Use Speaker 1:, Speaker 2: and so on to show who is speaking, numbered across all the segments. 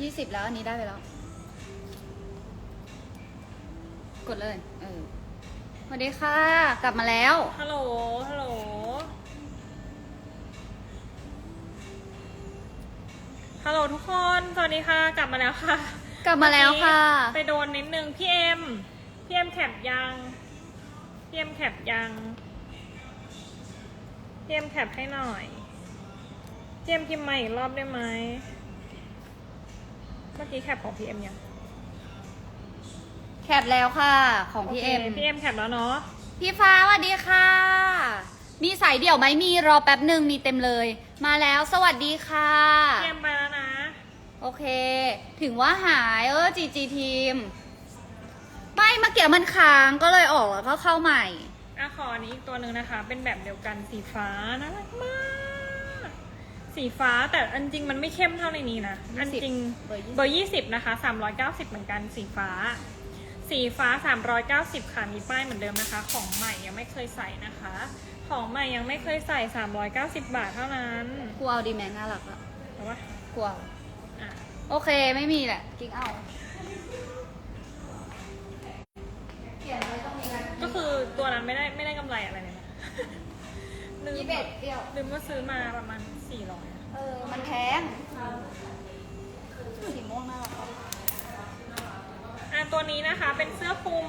Speaker 1: ยี่สิบแล้วอันนี้ได้ไปแล้ว กดเลยเออสวัสดีค่ะ กลับมาแล้ว
Speaker 2: ฮัลโหล ฮัลโหล ฮัลโหลทุกคน สวัสดีค่ะ กลับมาแล้วค่ะ
Speaker 1: กลับมาแล้วค่ะ
Speaker 2: ไปโดนนิดนึงพี่เอ็ม พี่เอ็มแคปยัง พี่เอ็มแคปยัง พี่เอ็มแคปให้หน่อย พี่เอ็มพิมพ์มาอีกรอบได้ไหม เมื่อกี้แคปของพี่เอ็มยัง
Speaker 1: แคปแล้วค่ะ ของพี่
Speaker 2: โค
Speaker 1: เอ็ม
Speaker 2: พี่เอ็มแคปแล้วเนาะ
Speaker 1: พี่ฟ้าสวัสดีค่ะ มีสายเดี่ยวไหมมีรอแป๊บหนึ่งมีเต็มเลย มาแล้วสวัสดีค่ะ
Speaker 2: พี่เอ็มไปแล้วนะ
Speaker 1: โอเค ถึงว่าหายเออจีจีทีม ไม่เมื่อกี้มันค้างก็เลยออกแล้วก็เข้าใหม่
Speaker 2: อะขออันนี้อีกตัวหนึ่งนะคะ เป็นแบบเดียวกันสีฟ้าน่ารักมาก สีฟ้าแต่อันจริงมันไม่เข้มเท่าในนี้นะ อันจริง
Speaker 1: เบอร์20
Speaker 2: เบอร์ยี่สิบนะคะสามร้อยเก้าสิบเหมือนกันสีฟ้า สีฟ้าสามร้อยเก้าสิบค่ะมีป้ายเหมือนเดิมนะคะ ของใหม่ยังไม่เคยใส่นะคะ ของใหม่ยังไม่เคยใส่สามร้อยเก้าสิบบาทเท่านั้น
Speaker 1: กูเอาดีแมนน่ารักอะ
Speaker 2: แต่ว่า
Speaker 1: กูเอา
Speaker 2: อะ
Speaker 1: โอเคไม่มีแหละกิ๊กเอาเขียนไว้ตรงนี้นะ
Speaker 2: ก็คือตัวนั้นไม่ได้ไม่ได้กำไรอะไรเลยนะ ลืม
Speaker 1: ยี่สิบเอ็ดเปรี้ยว
Speaker 2: ลืมว่าซื้อมาประมาณสี่ร้อย
Speaker 1: เออ มันแพงสีม่วงน่ารักอะ
Speaker 2: อะตัวนี้นะคะ เป็นเสื้อคลุม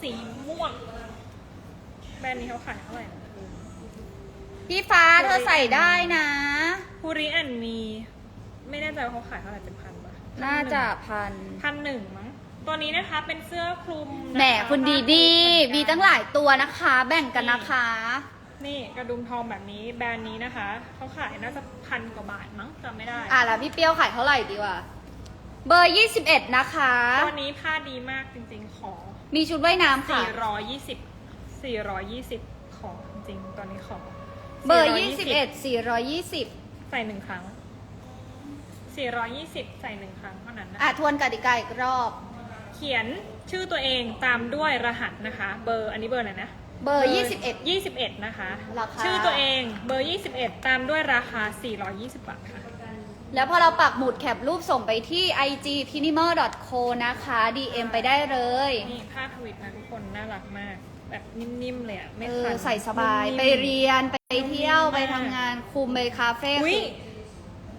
Speaker 2: สีม่วง แบรนด์นี้เขาขายเท่าไหร่นะ
Speaker 1: พี่ฟ้าเธอใส่ได้นะ
Speaker 2: ฮูริแอนมี ไม่แน่ใจว่าเขาขายเท่าไหร่เป็นพันปะ
Speaker 1: น่าจะพัน
Speaker 2: พันหนึ่งมั้ง ตัวนี้นะคะเป็นเสื้อคลุมนะะ
Speaker 1: แหมคุณดีดี
Speaker 2: ผ้าคลุ
Speaker 1: มีตั้งหลายตัวนะคะ แบ่งกันนะคะ
Speaker 2: นี่กระดุมทองแบบนี้แบรนด์นี้นะคะเขาขายน่าจะพันกว่าบาทมั้งจำไม่ได้
Speaker 1: อะแล้วพี่เปรี้ยวขายเท่าไหร่ดีวะเบอร์ 21 นะคะ
Speaker 2: ตัวนี้ผ้าดีมากจริงๆขอ
Speaker 1: มีชุดว่ายน้ำค่ะ
Speaker 2: 420 420 ของจริงๆตัวนี้ขอ
Speaker 1: เบอร์
Speaker 2: 420
Speaker 1: 21 420
Speaker 2: ใส่หนึ่งครั้ง 420 ใส่หนึ่งครั้งเท่านั้นนะ
Speaker 1: อะทวนกติกาอีกรอบ
Speaker 2: เขียนชื่อตัวเองตามด้วยรหัสนะคะ เบอร์อันนี้เบอร์อะไรนะ
Speaker 1: เบอร์ 21
Speaker 2: 21 นะคะ
Speaker 1: ราคา
Speaker 2: ชื่อตัวเองเบอร์ 21 ตามด้วยราคา 420 บาทค่ะ
Speaker 1: แล้วพอเราปักหมุดแคปรูปส่งไปที่ ig p i n i m a l co นะคะ dm ไปได้เลย
Speaker 2: นี่ผ้าทวิตนะทุกคนน่ารักมาก แบบนิ่มๆเลยอะไม่
Speaker 1: เอ
Speaker 2: คั
Speaker 1: อนใส่สบาย
Speaker 2: นิ่มๆ
Speaker 1: ไปเรียน ไปเที่ยว
Speaker 2: นิ่มมาก
Speaker 1: ไปทำงานคุมไปคาเฟ่
Speaker 2: อุ้ย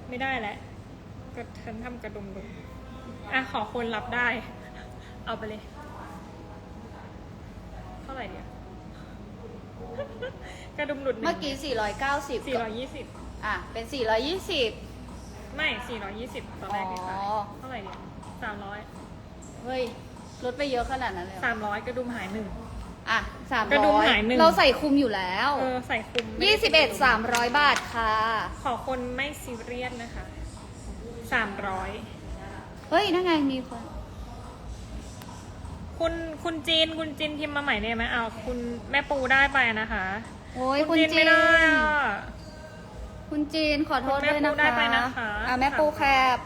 Speaker 2: ไม่ได้แล้วก็ฉันทำกระดุมดุมอะ ขอคนรับได้ เอาไปเลย เท่าไหร่เดียว กระดุมหลุดหนึ่ง
Speaker 1: เมื่อกี้ 490
Speaker 2: สี่ร้อยยี่สิบ
Speaker 1: อะ เป็น 420
Speaker 2: ไม่สี่ร้อยยี่สิบตอนแรกที่ขาย
Speaker 1: อ๋อ
Speaker 2: เท่าไหร่เดียวสามร้อย
Speaker 1: เฮ้ย ลดไปเยอะขนาดนั้นเลยเหรอ
Speaker 2: สามร้อยกระดุมหายหนึ่ง
Speaker 1: อะ
Speaker 2: กระดุมหาย
Speaker 1: 300
Speaker 2: หนึ่ง
Speaker 1: เราใส่คุมอยู่แล้ว
Speaker 2: เออ ใส่คุม
Speaker 1: 21 300 บาทค่ะ
Speaker 2: ขอคนไม่ซีเรียสนะคะสามร้อย
Speaker 1: เฮ้ยนั่นไงมีคน
Speaker 2: คุณคุณจีนคุณจีนพิมพ์มาใหม่ได้ไหมเอาคุณแม่ปูได้ไปนะคะ
Speaker 1: โอ้ยคุณ
Speaker 2: จีน
Speaker 1: จี
Speaker 2: ไม่
Speaker 1: น
Speaker 2: ได้อะ
Speaker 1: คุณจีนขอโทษ
Speaker 2: คุณแม่
Speaker 1: ด้วยนะ
Speaker 2: ปูได้
Speaker 1: คะ
Speaker 2: ไปนะคะ
Speaker 1: อะแม่ปูแคบ